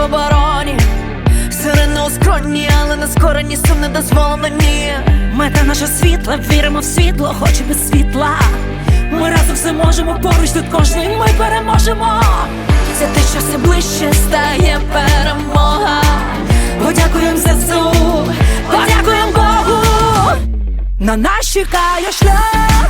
в обороні. Сирени у але на скорені сум не дозволено ні. Мета наша світла, віримо в світло, хоч без світла. Ми разом все можемо, поруч тут кожний ми переможемо. Це те, що все ближче стає перемога. Подякуємо ЗСУ, подякуємо Богу. На нас чекає шлях,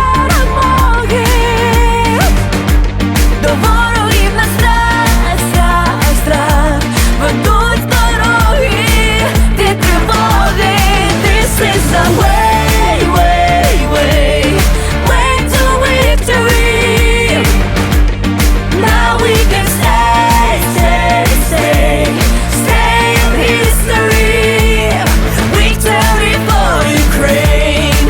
is the way, way, way, way to victory. Now we can stay, stay, stay, stay in history. Victory for Ukraine.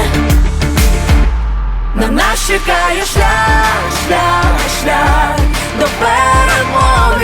На нас чекає шлях, шлях, шлях до перемоги,